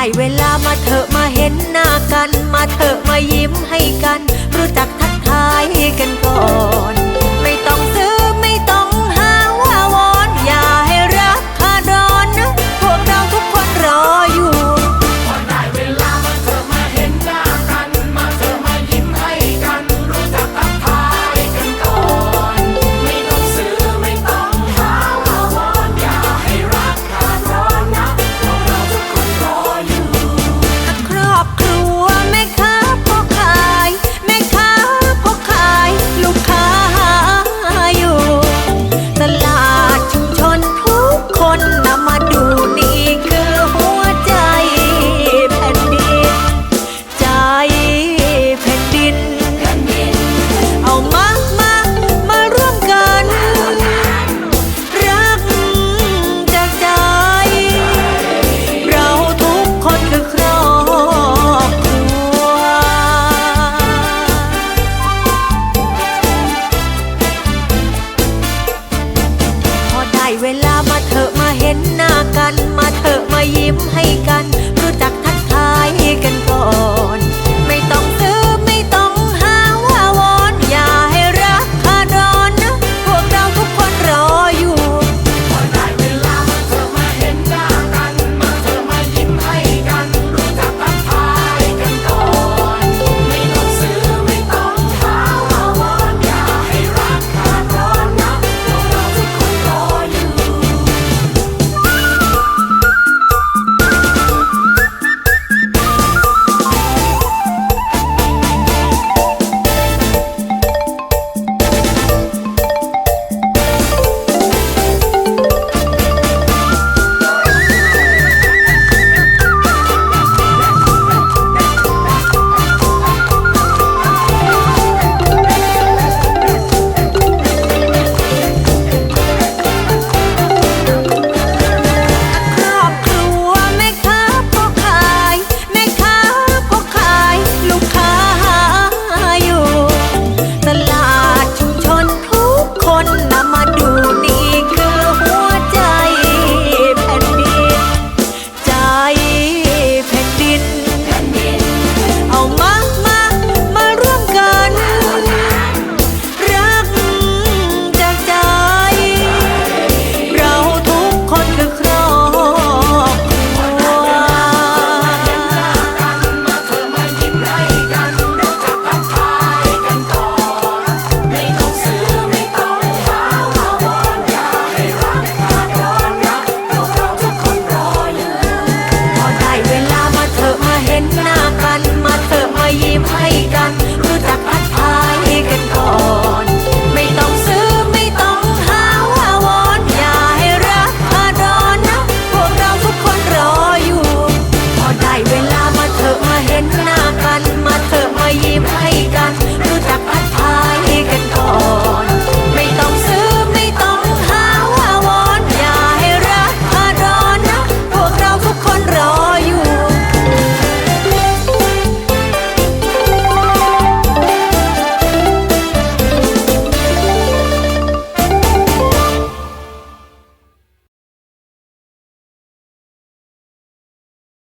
ได้เวลามาเถอะมาเห็นหน้ากัน มาเถอะมายิ้มให้กัน รู้จักทักทายกันก่น ให้กัน